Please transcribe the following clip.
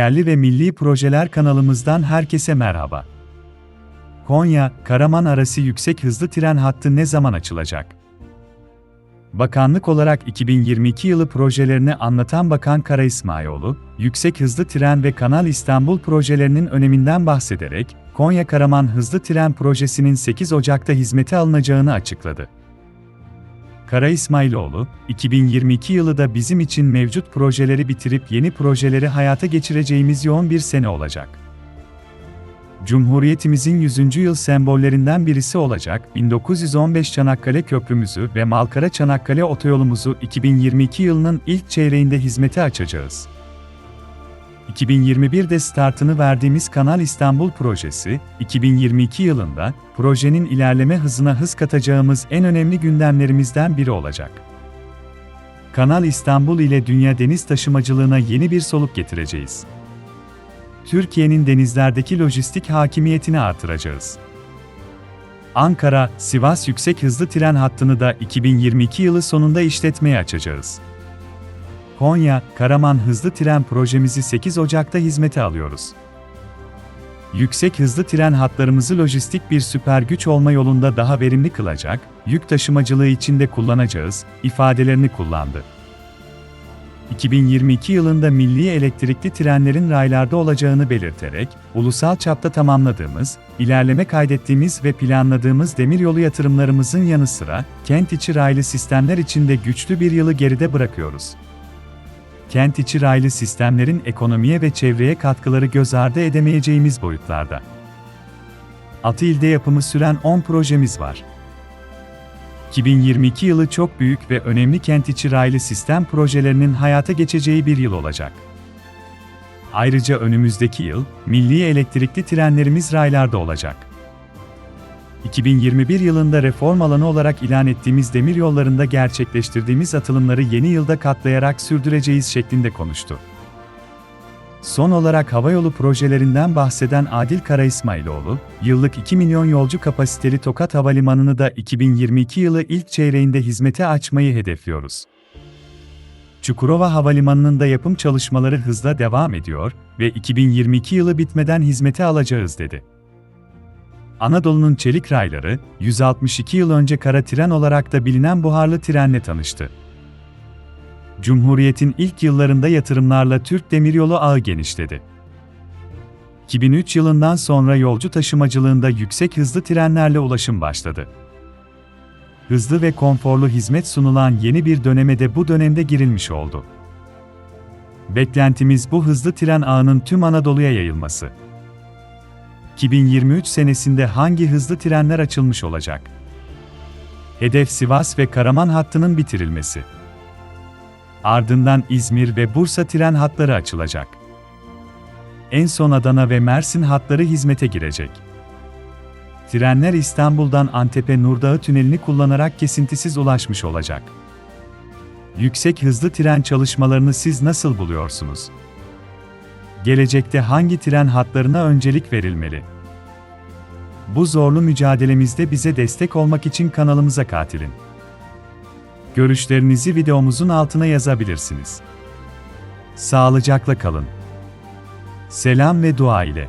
Yerli ve Milli Projeler kanalımızdan herkese merhaba. Konya, Karaman arası yüksek hızlı tren hattı ne zaman açılacak? Bakanlık olarak 2022 yılı projelerini anlatan Bakan Kara İsmailoğlu, yüksek hızlı tren ve Kanal İstanbul projelerinin öneminden bahsederek, Konya-Karaman hızlı tren projesinin 8 Ocak'ta hizmete alınacağını açıkladı. Kara İsmailoğlu, 2022 yılı da bizim için mevcut projeleri bitirip yeni projeleri hayata geçireceğimiz yoğun bir sene olacak. Cumhuriyetimizin 100. yıl sembollerinden birisi olacak 1915 Çanakkale Köprümüzü ve Malkara Çanakkale Otoyolumuzu 2022 yılının ilk çeyreğinde hizmete açacağız. 2021'de startını verdiğimiz Kanal İstanbul projesi, 2022 yılında projenin ilerleme hızına hız katacağımız en önemli gündemlerimizden biri olacak. Kanal İstanbul ile dünya deniz taşımacılığına yeni bir soluk getireceğiz. Türkiye'nin denizlerdeki lojistik hakimiyetini artıracağız. Ankara, Sivas yüksek hızlı tren hattını da 2022 yılı sonunda işletmeye açacağız. Konya, Karaman hızlı tren projemizi 8 Ocak'ta hizmete alıyoruz. Yüksek hızlı tren hatlarımızı lojistik bir süper güç olma yolunda daha verimli kılacak, yük taşımacılığı içinde kullanacağız, ifadelerini kullandı. 2022 yılında milli elektrikli trenlerin raylarda olacağını belirterek, ulusal çapta tamamladığımız, ilerleme kaydettiğimiz ve planladığımız demiryolu yatırımlarımızın yanı sıra, kent içi raylı sistemler içinde güçlü bir yılı geride bırakıyoruz kent içi raylı sistemlerin ekonomiye ve çevreye katkıları göz ardı edemeyeceğimiz boyutlarda. 6 ilde yapımı süren 10 projemiz var. 2022 yılı çok büyük ve önemli kent içi raylı sistem projelerinin hayata geçeceği bir yıl olacak. Ayrıca önümüzdeki yıl, milli elektrikli trenlerimiz raylarda olacak. 2021 yılında reform alanı olarak ilan ettiğimiz demir yollarında gerçekleştirdiğimiz atılımları yeni yılda katlayarak sürdüreceğiz şeklinde konuştu. Son olarak havayolu projelerinden bahseden Adil Kara İsmailoğlu, yıllık 2 milyon yolcu kapasiteli Tokat Havalimanı'nı da 2022 yılı ilk çeyreğinde hizmete açmayı hedefliyoruz. Çukurova Havalimanı'nın da yapım çalışmaları hızla devam ediyor ve 2022 yılı bitmeden hizmete alacağız dedi. Anadolu'nun çelik rayları, 162 yıl önce kara tren olarak da bilinen buharlı trenle tanıştı. Cumhuriyet'in ilk yıllarında yatırımlarla Türk Demiryolu ağı genişledi. 2003 yılından sonra yolcu taşımacılığında yüksek hızlı trenlerle ulaşım başladı. Hızlı ve konforlu hizmet sunulan yeni bir döneme de bu dönemde girilmiş oldu. Beklentimiz bu hızlı tren ağının tüm Anadolu'ya yayılması. 2023 senesinde hangi hızlı trenler açılmış olacak? Hedef Sivas ve Karaman hattının bitirilmesi. Ardından İzmir ve Bursa tren hatları açılacak. En son Adana ve Mersin hatları hizmete girecek. Trenler İstanbul'dan Antep'e Nurdağı tünelini kullanarak kesintisiz ulaşmış olacak. Yüksek hızlı tren çalışmalarını siz nasıl buluyorsunuz? Gelecekte hangi tren hatlarına öncelik verilmeli? Bu zorlu mücadelemizde bize destek olmak için kanalımıza katilin. Görüşlerinizi videomuzun altına yazabilirsiniz. Sağlıcakla kalın. Selam ve dua ile.